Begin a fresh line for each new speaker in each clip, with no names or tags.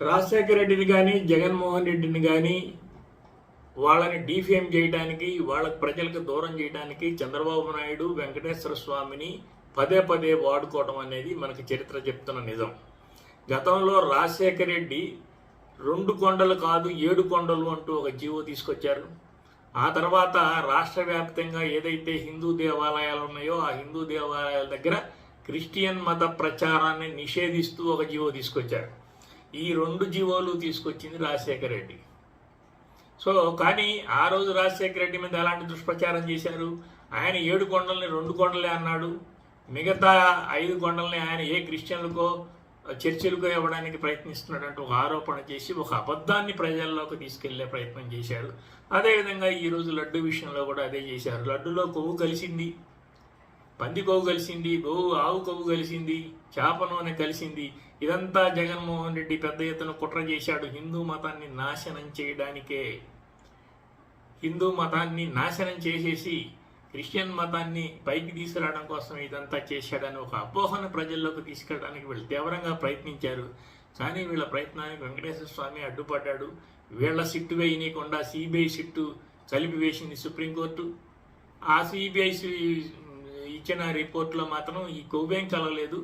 రాజశేఖర రెడ్డిని కానీ జగన్మోహన్ రెడ్డిని కానీ వాళ్ళని డిఫేమ్ చేయడానికి వాళ్ళ ప్రజలకు దూరం చేయడానికి చంద్రబాబు నాయుడు వెంకటేశ్వర స్వామిని పదే పదే వాడుకోవడం అనేది మనకి చరిత్ర చెప్తున్న నిజం. గతంలో రాజశేఖర రెడ్డి రెండు కొండలు కాదు ఏడు కొండలు అంటూ ఒక జీవో తీసుకొచ్చారు. ఆ తర్వాత రాష్ట్ర వ్యాప్తంగా ఏదైతే హిందూ దేవాలయాలు ఉన్నాయో ఆ హిందూ దేవాలయాల దగ్గర క్రిస్టియన్ మత ప్రచారాన్ని నిషేధిస్తూ ఒక జీవో తీసుకొచ్చారు. ఈ రెండు జీవోలు తీసుకొచ్చింది రాజశేఖర రెడ్డి. సో కానీ ఆ రోజు రాజశేఖర రెడ్డి మీద ఎలాంటి దుష్ప్రచారం చేశారు? ఆయన ఏడు కొండల్ని రెండు కొండలే అన్నాడు. మిగతా ఐదు కొండల్ని ఆయన ఏ క్రిస్టియన్లకో చర్చిలకో ఇవ్వడానికి ప్రయత్నిస్తున్నాడంటూ ఒక ఆరోపణ చేసి ఒక అబద్ధాన్ని ప్రజల్లోకి తీసుకెళ్ళే ప్రయత్నం చేశారు. అదేవిధంగా ఈరోజు లడ్డు విషయంలో కూడా అదే చేశారు. లడ్డులో కొవ్వు కలిసింది. పంది కొవ్వు కలిసింది గోవు ఆవు కొవ్వు కలిసింది చేప నూనె కలిసింది. ఇదంతా జగన్మోహన్ రెడ్డి పెద్ద ఎత్తున కుట్ర చేశాడు హిందూ మతాన్ని నాశనం చేయడానికే. హిందూ మతాన్ని నాశనం చేసేసి క్రిస్టియన్ మతాన్ని పైకి తీసుకురావడం కోసం ఇదంతా చేశాడని ఒక అపోహను ప్రజల్లోకి తీసుకెళ్ళడానికి వీళ్ళు తీవ్రంగా ప్రయత్నించారు. కానీ వీళ్ళ ప్రయత్నానికి వెంకటేశ్వర స్వామి అడ్డుపడ్డాడు. వీళ్ళ సిట్టు వేయనీయకుండా సిబిఐ సిట్టు కలిపి వేసింది సుప్రీంకోర్టు. ఆ సిబిఐ ఇచ్చిన రిపోర్ట్లో మాత్రం ఈ కొవ్వేం కలవలేదు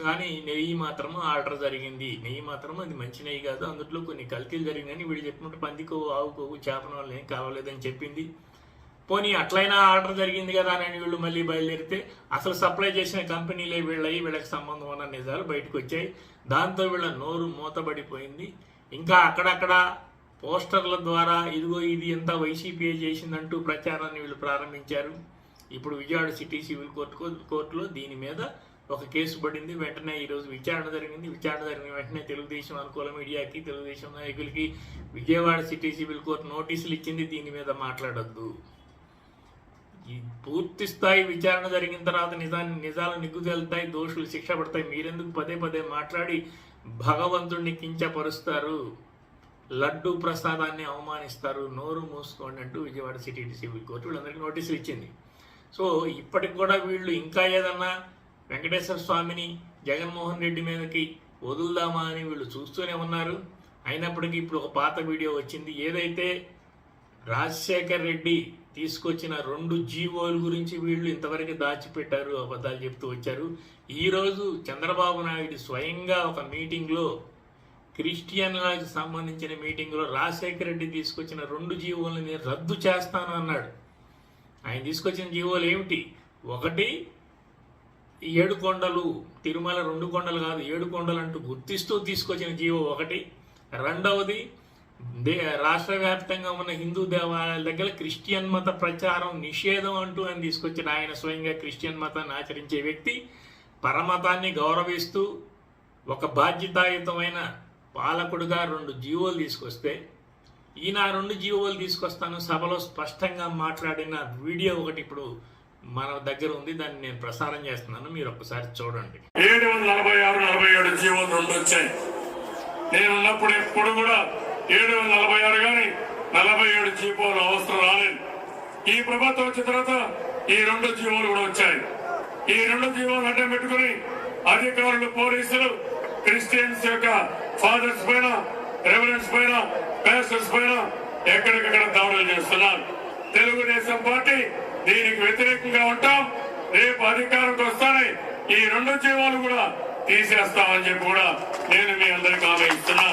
కానీ నెయ్యి మాత్రం ఆర్డర్ జరిగింది. నెయ్యి మాత్రం అది మంచి నెయ్యి కాదు. అందులో కొన్ని కల్తీలు జరిగినాయని వీళ్ళు చెప్పినట్టు పంది కొవ్వు ఆవు కొవ్వు చేపన వల్ల ఏం కావలేదని చెప్పింది. పోనీ అట్లయినా ఆర్డర్ జరిగింది కదా అని వీళ్ళు మళ్ళీ బయలుదేరితే అసలు సప్లై చేసిన కంపెనీలే వీళ్ళయి వీళ్ళకి సంబంధం ఉన్న నిజాలు బయటకు వచ్చాయి. దాంతో వీళ్ళ నోరు మూతబడిపోయింది. ఇంకా అక్కడక్కడ పోస్టర్ల ద్వారా ఇదిగో ఇది ఎంత వైసీపీ చేసిందంటూ ప్రచారాన్ని వీళ్ళు ప్రారంభించారు. ఇప్పుడు విజయవాడ సిటీ సివిల్ కోర్టు కోర్టులో దీని మీద ఒక కేసు పడింది. వెంటనే ఈరోజు విచారణ జరిగింది. విచారణ జరిగిన వెంటనే తెలుగుదేశం అనుకూల మీడియాకి తెలుగుదేశం నాయకులకి విజయవాడ సిటీ సివిల్ కోర్టు నోటీసులు ఇచ్చింది. దీని మీద మాట్లాడొద్దు. ఈ పూర్తి స్థాయి విచారణ జరిగిన తర్వాత నిజాన్ని నిజాలు నిగ్గు దోషులు శిక్ష పడతాయి. మీరెందుకు పదే పదే మాట్లాడి భగవంతుడిని కించపరుస్తారు? లడ్డు ప్రసాదాన్ని అవమానిస్తారు. నోరు మూసుకోండి అంటూ విజయవాడ సిటీ సివిల్ కోర్టు వీళ్ళందరికీ నోటీసులు ఇచ్చింది. సో ఇప్పటికి కూడా వీళ్ళు ఇంకా ఏదన్నా వెంకటేశ్వర స్వామిని జగన్మోహన్ రెడ్డి మీదకి వదులుదామా అని వీళ్ళు చూస్తూనే ఉన్నారు. అయినప్పటికీ ఇప్పుడు ఒక పాత వీడియో వచ్చింది. ఏదైతే రాజశేఖర్ రెడ్డి తీసుకొచ్చిన రెండు జీవోల గురించి వీళ్ళు ఇంతవరకు దాచిపెట్టారు అబద్ధాలు చెప్తూ వచ్చారు. ఈరోజు చంద్రబాబు నాయుడు స్వయంగా ఒక మీటింగ్లో క్రిస్టియన్లకు సంబంధించిన మీటింగ్లో రాజశేఖర రెడ్డి తీసుకొచ్చిన రెండు జీవోలని నేను రద్దు చేస్తాను అన్నాడు. ఆయన తీసుకొచ్చిన జీవోలు ఏమిటి? ఒకటి ఏడు కొండలు తిరుమల రెండు కొండలు కాదు ఏడు కొండలు అంటూ గుర్తిస్తూ తీసుకొచ్చిన జీవో ఒకటి. రెండవది దే రాష్ట్ర వ్యాప్తంగా ఉన్న హిందూ దేవాలయాల దగ్గర క్రిస్టియన్ మత ప్రచారం నిషేధం అంటూ ఆయన తీసుకొచ్చిన ఆయన స్వయంగా క్రిస్టియన్ మతాన్ని ఆచరించే వ్యక్తి. పరమతాన్ని గౌరవిస్తూ ఒక బాధ్యతాయుతమైన పాలకుడుగా రెండు జీవోలు తీసుకొస్తే ఈయన నా రెండు జీవోలు తీసుకొస్తాను. సభలో స్పష్టంగా మాట్లాడిన వీడియో ఒకటి ఇప్పుడు మన దగ్గర ఉంది. దాన్ని నేను ప్రసారం చేస్తున్నాను. మీరు ఒక్కసారి చూడండి.
ఏడు వందల నలభై ఆరు నలభై ఏడు జీవోలు రెండు వచ్చాయి. నేను ఉన్నప్పుడు ఎప్పుడు కూడా ఏడు వందల నలభై ఆరు కానీ నలభై ఏడు జీవోలు అవసరం రాలేదు. ఈ ప్రభుత్వం వచ్చిన తర్వాత ఈ రెండు జీవోలు కూడా వచ్చాయి. ఈ రెండు జీవోలు అడ్డం పెట్టుకుని అధికారులు పోలీసులు క్రిస్టియన్స్ యొక్క ఫాదర్స్ పైన రెవరెన్స్ పైన ఎక్కడికక్కడ దాడులు చేస్తున్నారు. తెలుగుదేశం పార్టీ దీనికి వ్యతిరేకంగా ఉంటాం. రేపు అధికారంకి వస్తానని ఈ రెండు జీవాలు కూడా తీసేస్తామని చెప్పి కూడా నేను మీ అందరికి ఆమె ఇస్తున్నా